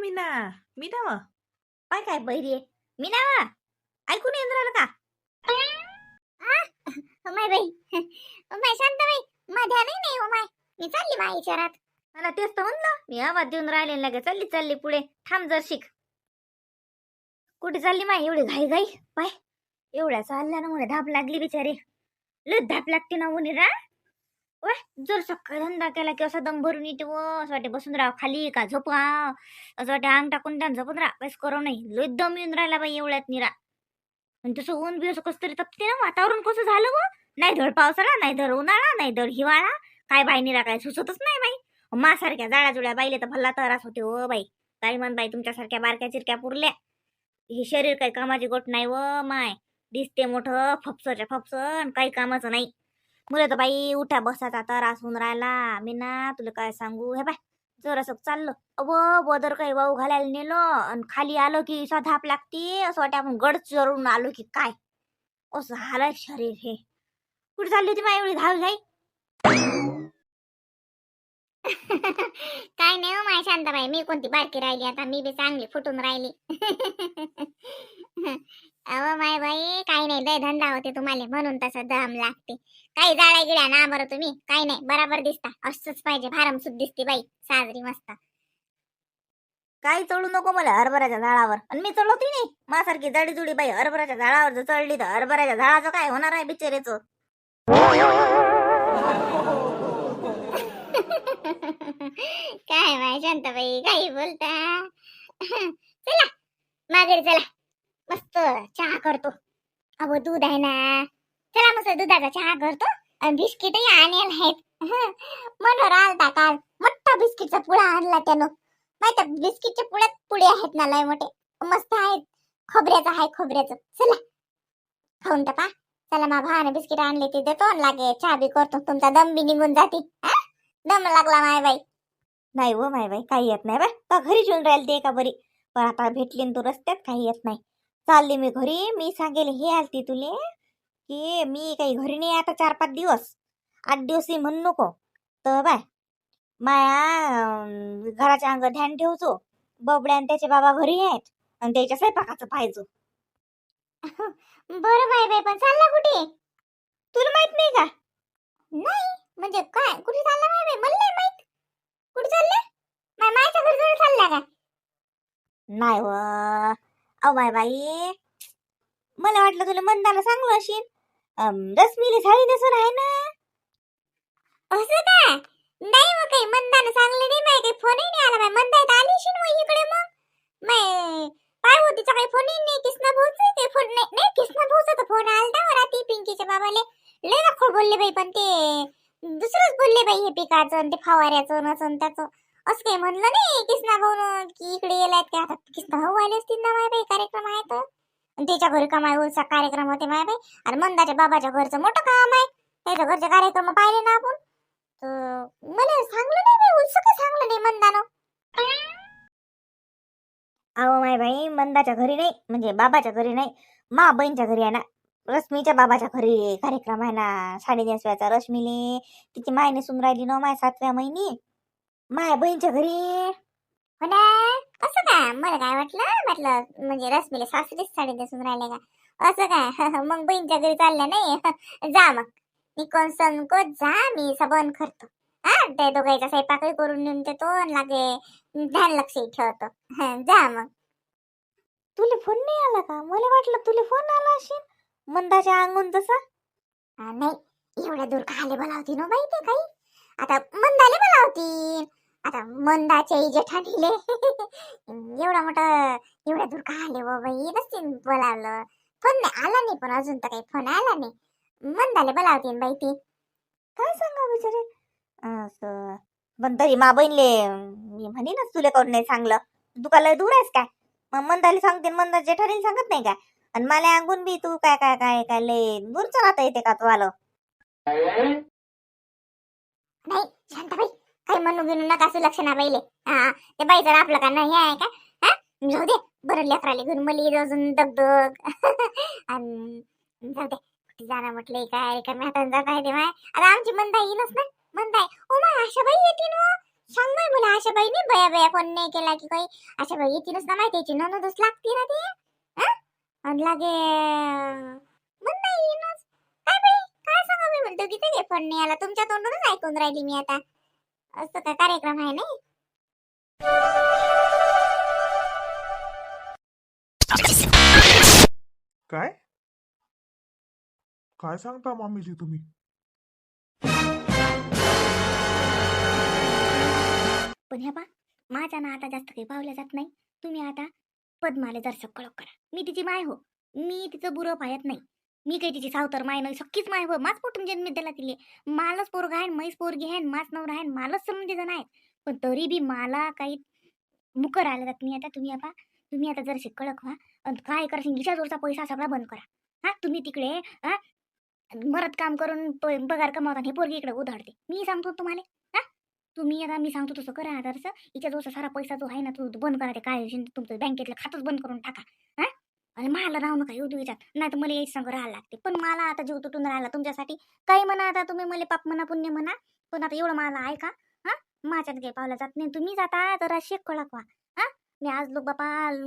मीना मीना व काय काय बहिरी आहे मी ना ऐकून येऊन राहिलं का माय बाई माय शांत बाई माझ्या नाही नाही हो माय मी चालली माय विचारात मला तेच तर म्हणलं मी आवाज देऊन राहिले लगे चालली चालली पुढे थांब जर शिक कुठे चालली माय एवढी घाई घाई पाय एवढ्या चालल्या ना म्हणे धाप लागली बिचारी लय धाप लागते ना म्हणे रा वय जर सकाळ धंदा केला की असा दम भरून येते व असं वाटते बसून राहा खाली का झोपा असं वाटते अंग टाकून त्यानं झोपून राहा काहीच करू नाही. लय दम येऊन राहिला बाई एवढ्यात निरा. आणि तसं ऊन बी असं कसं तरी तपते ना वातावरण कसं झालं व नाही धड पावसाळा नाही धड उन्हाळा नाही धड हिवाळा. काय बाई निरा काय सुचतच नाही बाई. मासारख्या जाळ्या जुळ्या बाईले तर भल्ला त्रास होते हो बाई. काय म्हण बाई तुमच्यासारख्या बारक्या चिरक्या पुरल्या? हे शरीर काही कामाची गोट नाही व माय. दिसते मोठं फपसरच्या फपसन काही कामाचं नाही. मुलं तर बाई उठा बसाचा त्रास होऊन राहिला. मी ना तुला काय सांगू? हे बाय जरासं चाललं. अव बदर काही वाऊ घालायला नेलो आणि खाली आलो की धाप लागते. असं वाटतं आपण गड चढून आलो की काय? असं झालंय शरीर हे. कुठे चालली होती माझी एवढी धाव घाई? काय नाही हो माय शांताबाई. मी कोणती बारकी राहिली आता? मी बी चांगली फुटून राहिली. अहो माय बाई काही नाही लय धंदा होते तुम्हाला म्हणून तसं दम लागते. काही जाळ्या गिळ्या ना बरं तुम्ही काही नाही बराबर दिसता. असंच पाहिजे फारमसूत दिसते बाई साजरी मस्त. काही चढू नको मला हरभऱ्याच्या झाडावर. आणि मी चढवते नाही. मासारखी जाडी जुडी बाई हरभऱ्याच्या झाडावर जर चढली तर हरभऱ्याच्या झाडाचं काय होणार आहे बिचारेचं काय माय शांताबाई काही बोलता? चला माघारी चला. मस्त चहा करतो. अहो दूध आहे ना. चला मस्त दुधाचा चहा करतो. आणि बिस्किटही आणेल आहेत. मनोहर आलता काल. मोठा बिस्किटचा पुडा आणला त्यानं. माहिती बिस्किटच्या पुड्यात पुढे आहेत ना लय मोठे. मस्त आहेत. खोबऱ्याचं आहे खोबऱ्याचं. चला. खाऊन टाका चला मा भावाने बिस्किट आणले ते देतो लागे चहा बी करतो. तुमचा दम बी निघून जाते. दम लागला माय बाई. नाही हो माय बाई काही येत नाही बा घरी जेवून राहील ते का बरी. पण आता भेटली तू रस्त्यात काही येत नाही. चालली मी घरी. मी सांगेल हे आलती तुले की मी काही घरी नाही आता चार पाच दिवस. आठ दिवस म्हणू नको. तर बाय. माया घराच्या अंग ध्यान ठेवतो. बबड्या आणि त्याचे बाबा घरी आहेत आणि त्याच्या स्वयंपाकाचं पाहिजे बरं बाय बाय पण चालला कुठे? तुला माहीत नाही का? नाही? म्हणजे काय? कुठे चालला बाय बाय मला नाही माहीत. कुठे चालला? माय मायच्या घरी चालला का? नाही व. अहो बाई मला वाटलं तुला मंदाला चांगलं असेल रश्मीला साडी नेसून आहे ना? असं का? नाही मग काही मंदानं सांगले नाही माय काही फोनही नाही आला माय मंदा इथं आली शिन मग इकडे मग? माय काय हो काही फोनही नाही किसना भाऊचा ते फोन नाही. नाही किसना भाऊचा तर फोन आलता हो मला ती पिंकीच्या बाबाले. लय दाखव बोलले बाई पण ते. दुसरंच बोलले बाई हे पिकाचं आणि ते फवाऱ्याचं नसन त्याचं. असं काही म्हणलं नाही किसना भाऊ की इकडे गेलात की आता किसना भाऊ आले असतील ना माय कार्यक्रम आहे तर. त्याच्या घरी कमाई उलचा कार्यक्रम होते माय बाई आणि मंदाच्या बाबाच्या घरचं मोठं काम आहे. त्याच्या घरचे कार्यक्रम पाहिले ना आपण. तर मला सांगलं नाही बाई का सांगलं नाही मंदानं. अहो माय बाई मंदाच्या घरी नाही म्हणजे बाबाच्या घरी नाही. मा बहीणच्या घरी आहे ना. रश्मीच्या बाबाच्या घरी कार्यक्रम आहे ना. साडी नेसवायचा रश्मीले तिची मायने सुन राहिली ना माय सातव्या महिनी. माय बहीणच्या घरी. हो ना? असं का? मला काय वाटलं? म्हटलं म्हणजे रश्मीला सासरीच साडी नेसून राहिले का? असं काय मग बहीणच्या घरी चालल्या नाही? जा मग. निकोन संकोच? जा मी सबन करतो. हा? ते दोघांचा स्वयंपाकही करून नेऊन देतो लागे ध्यान लक्षही ठेवतो. जा मग. तुले फोन नाही आला का? मला वाटलं तुले फोन आला असेल. मंदाच्या अंगून तसा. नाही. एवढ्या दूर खाले बोलावती ना बाई ते काही? आता मंदाले बोलावती आता मंदाच्या जेठानीले एवढा मोठा एवढ्या दूर खाले व बाई? नसतील बोलावलं. फोन नाही आला नाही पण अजून तर काही फोन आला नाही. मंदाले बोलावतीन बाई ती. काय सांगा बिचारे? पण तरी मा बहिणले मी म्हणेनच तुला करून नाही सांगलं. तू का लय दूर आहेस काय? मग मंदाला सांगते मंदा जेठारीला सांगत नाही काय आणि मला अंगून बी तू काय काय काय काय लय दूरच राहता येते का तुम्हाला नाही शांताबाई काही म्हणू बिनू नका असं लक्ष ना बाईले हा ते बाई जर आपलं का नाही आहे का? हा? जाऊ दे बरं लेकराले घेऊन मली अजून दगदग. जाऊ दे कुठे जाणार म्हटलंय काय रिकाम्या हाताने जात आहे ते माय आता आमची मंदा येईलच ना? मंदाय ओ माय आशा बाई येते हो. ना सांग बाई मला आशा बाई नाही बया बया फोन नाही केला की काही. आशा बाई येतीनच ना माहिती त्याची ननदच लागते ना ते. आणि लागे म्हणता नाही येईनच. काय बाई काय सांगा मी म्हणतो की ते फोन नाही आला. तुमच्या तोंडूनच ऐकून राहिली मी आता. असं काय कार्यक्रम आहे नाही. काय? काय सांगता मामीजी तुम्ही? पण ह्या पा माझ्या ना आता जास्त काही पावल्या जात नाही. तुम्ही आता पद्माले जर कळक करा. मी तिची माय हो. मी तिचं बुरं पाहत नाही. मी काही तिची सावतर माय नाही सख्खीच माय हो माच पोटून जन्म दिला तिले. मालच पोरगा आहे मैस पोरगी आहे माच नवरा आहे मालच संबंधी जण आहेत पण तरी बी मला काही मुकर आले जात नाही आता. तुम्ही आता तुम्ही आता जर कळक व्हा आणि काय करा शिंगीच्या जोरचा पैसा सगळा बंद करा. हा तुम्ही तिकडे हा? मरत काम करून प- पगार कमावता हे पोरगी इकडे उधाडते मी सांगतो तुम्हाला हा? तुम्ही आता मी सांगतो तसं करा आता तसं हिच्या जोरचा सारा पैसा जो आहे ना तो बंद करा. ते काय तुमचं बँकेतलं खातंच बंद करून टाका. हा? आणि मला राहू नका येऊ देऊ नाही तर मला यायची संग राहायला लागते. पण मला आता जीव तुटून राहिला तुमच्यासाठी. काही म्हणा आता तुम्ही मला पाप म्हणा पुण्य म्हणा. पण आता एवढं मला आहे का हा? माझ्यात काही पावलं जात नाही. तुम्ही जाता तर शेक कळकवा हा? मी आज लोक बापा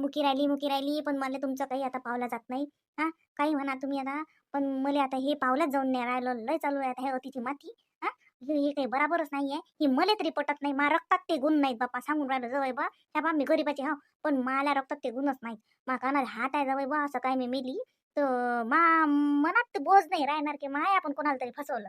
मुकी राहिली मुकी राहिली पण मला तुमचं काही आता पावला जात नाही हा? काही म्हणा तुम्ही आता. पण मला आता हे पावलंच जाऊन नाही राहिलं. लय चालू आहे आता हे अतिची माती हा? हे हे काही बराबरच नाही आहे ही मला तरी पटत नाही. मा रक्तात ते गुण नाहीत बापा सांगून राहिलं जवळ बा. ह्या बा मी गरीबाची हा. पण मला रक्तात ते गुणच नाहीत. मा कानाला हात आहे जवळ बा असं काय मी मेली. तर मा मनात ते बोज नाही राहणार की माय आपण कोणाला तरी फसवलं.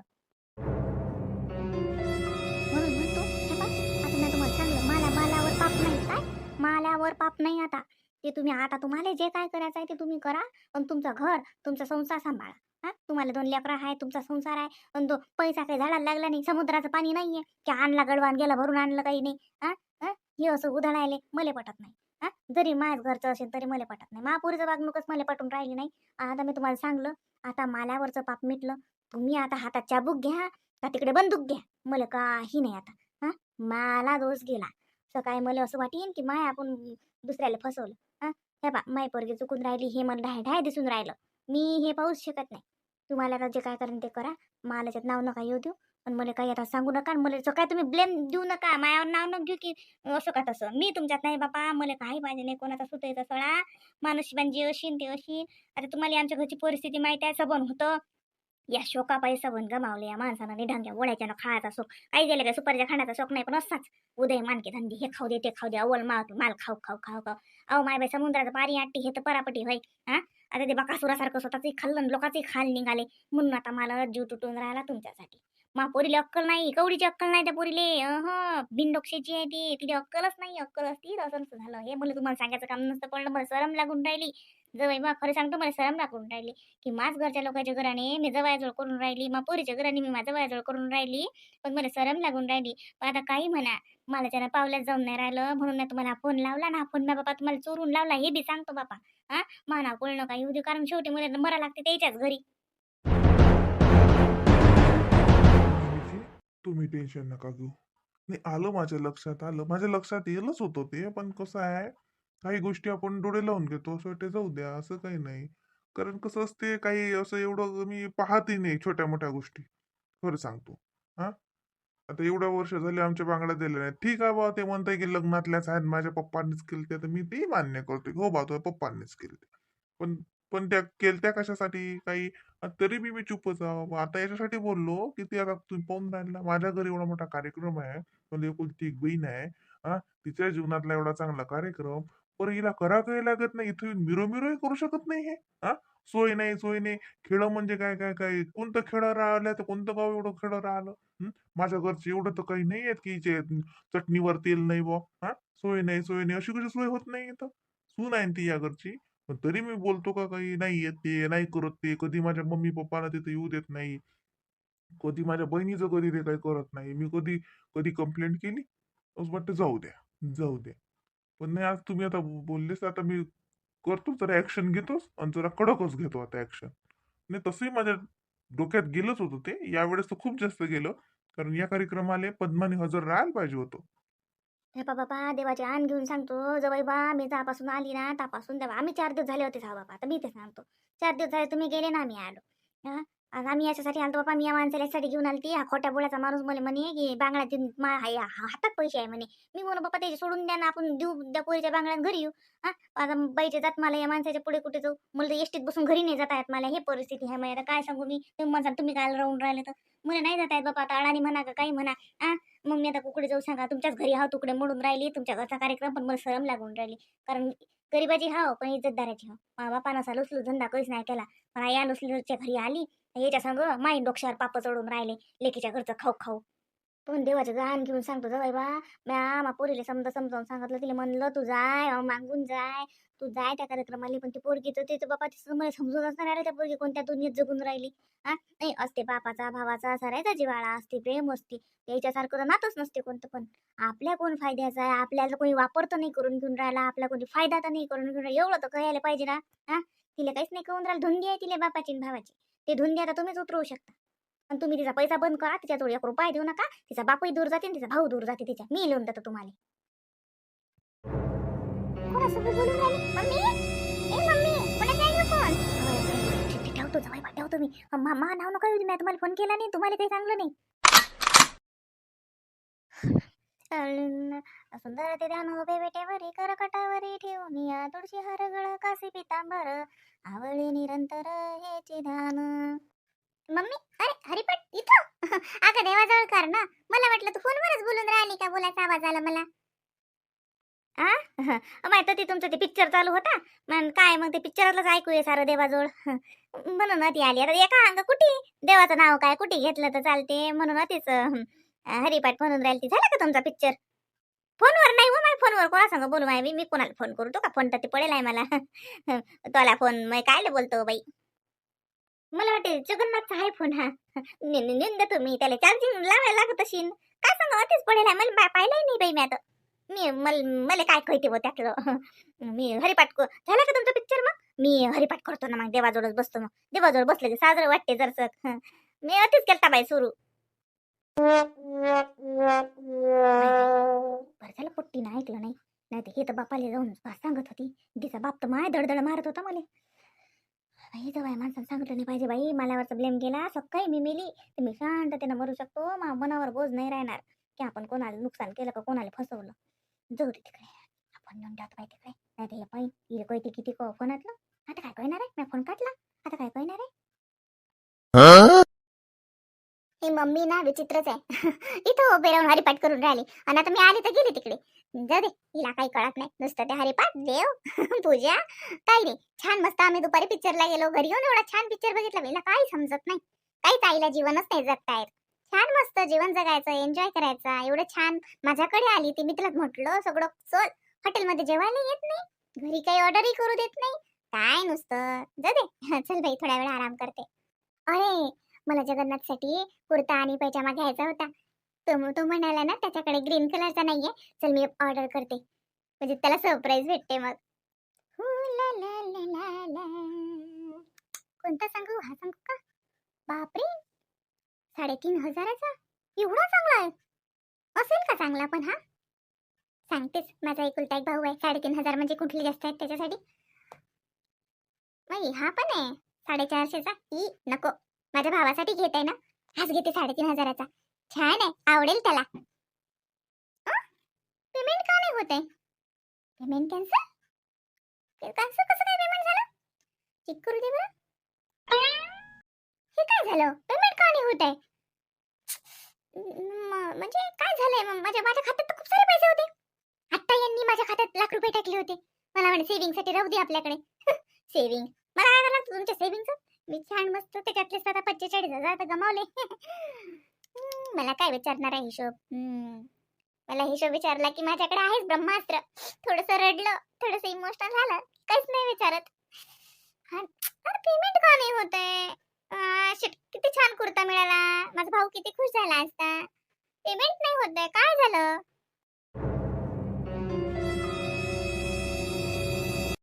म्हणून म्हणतो हे आता मी तुम्हाला सांगलं मला मालावर पाप नाही काय? माल्यावर पाप नाही आता. ते तुम्ही आता तुम्हाला जे काय करायचं आहे ते तुम्ही करा. आणि तुमचं घर तुमचा संसार सांभाळा. हा? तुम्हाला दोन लेकरं आहे तुमचा संसार आहे पण तो पैसा काही झाडाला लागला नाही समुद्राचं पाणी नाहीये. की आणला गडवान गेला भरून आणलं काही नाही. हा? हा? हे असं उधळायले मला पटत नाही. हा? जरी माझ घरचं असेल तरी मला पटत नाही. महापुरीचं वागणूकच मला पटून राहिली नाही. आता मी तुम्हाला सांगलं आता माल्यावरचं पाप मिटलं. तुम्ही आता हातात चाबूक घ्या का तिकडे बंदूक घ्या. मला काही नाही आता. हा? मला दोष गेला. सकाळी मला असं वाटेन की माय आपण दुसऱ्याला फसवलं. हा? हे बा माय पोरगी चुकून राहिली हे मला ढाय ढाय दिसून राहिलं. मी हे पाहूच शकत नाही. तुम्हाला आता जे काय करेन ते करा. मला त्याच्यात नाव नका येऊ देऊ. आणि मला काही आता सांगू नका आणि मला काय तुम्ही ब्लेम देऊ नका. मायावर नाव न घेऊ की असं का तसं. मी तुमच्यात नाही बापा. मला काही पाहिजे नाही. कोणाचा सुतायचा सळा माणूस जी अशीन ते अशी आता तुम्हाला आमच्या घरची परिस्थिती माहिती आहे. सबन होतं. या शोकापायी सबन गमावले. या माणसानं निढांग्या वड्याच्यानं खायचा शोक. काही गेलं काय सुपारीच्या खाण्याचा शोक नाही पण असाच. उदय मानके धंदी. हे खाऊ दे ते खाऊ दे. अवल माल माल खाऊ खाऊ खाऊ खाऊ. अहो माय बाई समुद्राचं पाणी आट्टी हे तर परापटी होय. हा? आता ते बकासुरासारखं स्वतःचंही खाल्लं लोकांचे लोकांचंही खाल निघाले. म्हणून आता मला जीव तुटून राहिला तुमच्यासाठी. मा पोरीला अक्कल नाही कवडीची अक्कल नाही त्या पोरीले. अह बिनडोक्षेची आहे ती. तिला अक्कलच नाही अक्कल असती असं झालं. हे मला तुम्हाला सांगायचं काम नसतं पडलं. मला सरम लागून राहिली. जवळ बा खरं सांगतो मला सरम लागून राहिली. की माझ घरच्या लोकांच्या घराने मी जवळजवळ करून राहिली. मा पोरीच्या घराने मी माझ्या जवळजवळ करून राहिली. पण मला सरम लागून राहिली. पण आता काही म्हणा मला त्यानं पावल्यात जाऊन नाही राहिलं. म्हणून मी तुम्हाला फोन लावला ना फोन मी बाबा तुम्हाला चोरून लावला हे बी सांगतो बापा. हा? माना कोण नका येऊ दे. कारण शेवटी मला मरा लागते त्याच्याच घरी. तुम्ही टेन्शन नका घेऊ. नाही आलं माझ्या लक्षात आलं. माझ्या लक्षात येईलच होतं ते. पण कसं आहे काही गोष्टी आपण डोळे लावून घेतो असं वाटते जाऊ द्या असं काही नाही. कारण कसं असते काही असं एवढं मी पाहतही नाही छोट्या मोठ्या गोष्टी. खरं सांगतो. हा? आता एवढ्या वर्ष झाले आमच्या बांगड्या दिल्या नाही ठीक आहे बा ते म्हणताय की लग्नातल्याच आहेत माझ्या पप्पांनीच केलं ते तर मी ते मान्य करतो हो बा तुझ्या पप्पांनीच केलं ते पण पण त्या केलत्या कशासाठी काही? तरी बी मी चुपच आहो. आता याच्यासाठी बोललो की ते आता तुम्ही पाहून राहिला. माझ्या घरी एवढा मोठा कार्यक्रम आहे. मला एकुलती एक बहीण आहे. हा? तिच्या जीवनातला एवढा चांगला कार्यक्रम. पर हिला करा काही लागत नाही. इथं येऊन मिरो मिरोही करू शकत नाही हे. हा? सोय नाही सोय नाही. खेळ म्हणजे काय काय काय? कोणतं खेळ राहिलं तर कोणतं गाव एवढं खेळ राहिलं? माझ्या घरचे एवढं तर काही नाही आहेत की जे चटणीवर तेल नाही बा हा? सोय नाही सोय नाही. अशी कशी सोय होत नाही इथं? सून आहे ना ती या घरची. पण तरी मी बोलतो का काही नाही येत ते नाही करत ते. कधी माझ्या मम्मी पप्पाला तिथे येऊ देत नाही. कधी माझ्या बहिणीचं कधी ते काही करत नाही. मी कधी कधी कंप्लेंट केली? असं वाटतं जाऊ द्या. जाऊ द्या. पण नाही आज तुम्ही आता बोललेच आता मी करतो जरा ऍक्शन घेतोच आणि जरा कडकच घेतो आता ऍक्शन नाही तसंही माझ्या डोक्यात गेलंच होतं ते. यावेळेस तर खूप जास्त गेलं कारण या कार्यक्रमाला पद्माने हजर राहायला पाहिजे होतं. हे बाबा बा देवाचे आण घेऊन सांगतो. जवळ बा मी जापासून आली ना तापासून देवा आम्ही चार दिवस झाले होते हा बाबा आता मी ते सांगतो चार दिवस झाले तुम्ही गेले ना आम्ही आलो. हा? आणि आम्ही याच्यासाठी आलतो बाबा मी या माणसाला यासाठी घेऊन आलती. हा खोट्या बोलाचा माणूस मला म्हणे की बांगड्यात मा हा- हातात पैसे आहे म्हणे. मी म्हणू बाबा त्याचे सोडून द्या ना आपण देऊ त्या पोरीच्या बांगड्यात घरी येऊ. हा? आता बाईचे जात मला या माणसाच्या पुढे कुठे जाऊ? मला तर एसटीत बसून घरी नाही जाता येत मला. हे परिस्थिती आहे माझी आता काय सांगू मी? तुम्ही म्हणसाल तुम्ही काय राहून राहिले तर? मला नाही जाता येत बाबा आता अडाणी म्हणा का काही म्हणा. हा? मग मी आता कुकडे जाऊ सांगा तुमच्याच घरी हा तुकडे मोडून राहिली तुमच्या घरचा कार्यक्रम पण मला सरम लागून राहिली. कारण गरीबाची हाव पण इज्जतदाराची हाव. मा बापानं असा लुसलू धंदा काहीच नाही केला. पण या लुसलूच्या घरी आली याच्या सांग माई डोक्षावर पाप चढून राहिले लेकीच्या घरचं खाऊ खाऊ. पण देवाचं गाण घेऊन सांगतो जवळ बा. म्या मा पोरीला समजा समजावून सांगितलं तिला म्हणलं तू जाय अहो, मागून जाय. तू जाय त्या कार्यक्रमाला पण ती पोरगी तर तिचं बापा तिचं मला समजून असणार राहिलं त्या पोरगी कोणत्या दुनियेत जगून राहिली. हा? नाही असते बापाचा भावाचा असा राहायचा जिवाळा असते प्रेम असते. याच्यासारखं तर नातच नसते कोणतं पण. आपल्या कोण फायद्याचा आहे? आपल्याला कोणी वापर तर नाही करून घेऊन राहिला आपला कोणी फायदा तर नाही करून घेऊन राहिला. एवढं तर कळायला पाहिजे ना. हा? तिला काहीच नाही करून राहिलं. धुंदी आहे तिला बापाची आणि भावाची. ते धुंदी आता तुम्हीच उतरवू शकता. पण तुम्ही तिचा पैसा बंद करा तिच्याजवळ एक रुपये देऊ नका तिचा बापही दूर जाते आणि तिचा भाऊ दूर जाते तिच्या. मी लिहून देतो तुम्हाला. मम्मी? मम्मी आहे ठेवतो जाऊ ठेवतो मी. मा नाव नका येऊ मी तुम्हाला फोन केला नाही तुम्हाला काही सांगलं नाही. अन- सुंदर ते ध्यान उभे वेटेवरी करकटावरी ठेवून या तुळशी हरगळ कासी पितांबर. आवळी निरंतर हेचे ध्यान. मम्मी अरे हरिपट इथं. अगं देवाजवळ कर ना. मला वाटलं तू फोनवरच बोलून राहिली का बोलायचा आवाज आला मला. आ? माहीत ते तुमचं ते पिक्चर चालू होता? मग काय मग ते पिक्चरातलंच ऐकूया सारं देवाजवळ. म्हणून ती आली. आता एका अंग कुठे? देवाचं नाव काय? कुठे घेतलं तर चालते? म्हणून तीच हरिपाठ म्हणून राहिली ती. झाला का तुमचा पिक्चर फोनवर नाही हो माझ्या फोनवर. कोणा सांग बोलू माय? मी कोणाला फोन करू? तो का फोन तर ते पडेल आहे मला. तोला फोन. मग कायले बोलतो बाई? मला वाटते जगन्नाथचा आहे फोन हा. निंद तुम्ही. त्याला चार्जिंग लावायला लागत असेल काय सांगा तेच पडेल आहे? मला पाहिलंय नाही बाई मी आता. मी मल मला काय कळते बो त्यातलं? मी हरिपाठ झाला का तुमचा पिक्चर मग? मी हरिपाठ करतो ना मग. देवाजवळच बसतो मग. देवाजवळ बसले की साजरं वाटते जरसक. मी अतिच केलता बाई सुरू. बरं झालं पोट्टीनं ऐकलं नाही. नाही तर हे तर बापाला जाऊन सांगत होती. तिचा बाप तर माय दडदड मारत होता मला हे तर बाई माणसानं सांगितलं नाही पाहिजे बाई. मलावरचा ब्लेम केला. सकाळी मी मेली. तर मी शांत त्यानं मरू शकतो. मा मनावर बोज नाही राहणार. की आपण कोणाला नुकसान केलं का कोणाला फसवलं. जाऊ दे तिकडे. आपण नेऊन जातो बाई तिकडे. नाही तर पाहिजे हिला कळते किती क- फोनातलं आता काय कळणार आहे? मी फोन काढला. आता काय कळणार आहे? ही मम्मी ना विचित्रच आहे. इथं हो, उभे राहून हरिपाठ करून राहिली. आणि आता मी आली तर गेली तिकडे. जाऊ दे हिला काही कळत नाही. नुसतं ते हरिपाठ देव पूजा काही नाही. छान मस्त आम्ही दुपारी पिक्चरला गेलो. घरी येऊन एवढा छान पिक्चर बघितला. मला काही समजत नाही. काहीच आईला जीवनच नाही जगता येत. छान मस्त जीवन जगायचं एन्जॉय करायचं. एवढं छान माझ्याकडे आली ती. मी तिला म्हटलं सगळं चल हॉटेलमध्ये जेवायला येत नाही. घरी काही ऑर्डरही करू देत नाही. काय नुसतं? जाऊ दे. चल बाई थोड्या वेळ आराम करते. अरे मला जगन्नाथसाठी कुर्ता आणि पैजामा घ्यायचा होता. तो तो म्हणाला ना त्याच्याकडे ग्रीन कलरचा नाहीये. चल मी ऑर्डर करते. म्हणजे त्याला सरप्राईज भेटते मग. कोणता सांगू? हा सांगू का? बापरे! साडेतीन हजाराचा? एवढा चांगला आहे. असेल का चांगला पण हा? सांगतेच. माझा एकुलता एक भाऊ आहे. साडेतीन हजार म्हणजे कुठली जास्त आहेत त्याच्यासाठी? हा पण आहे. साडेचारशेचा? ई नको. माझ्या भावासाठी घेत आहे ना? हाच घेते साडेतीन हजाराचा. छान आहे. आवडेल त्याला. पेमेंट का नाही होत आहे? पेमेंट कॅन्सल कॅन्सल कसं काय पेमेंट झालं? चेक करू दे बरं. हे काय झालं? पेमेंट का नाही होत आहे? म्हणजे काय झालंय मग? माझ्या माझ्या खात्यात तर खूप सारे पैसे होते. आत्ता यांनी माझ्या खात्यात लाख रुपये टाकले होते. मला म्हणे सेव्हिंगसाठी राहू दे आपल्याकडे. सेव्हिंग मला काय करणार तुमच्या सेव्हिंगचं मी छान मस्त त्याच्यातले सदा पंचेचाळीस हजार तर गमावले. मला काय विचारणार आहे हिशोब? मला हिशोब विचारला की माझ्याकडे आहेच ब्रह्मास्त्र. थोडस रडलं थोडस इमोशनल झालं काहीच नाही विचारत. पेमेंट का नाही होत किती छान कुर्ता मिळाला. माझा भाऊ किती खुश झाला असता. पेमेंट नाही होत काय झालं?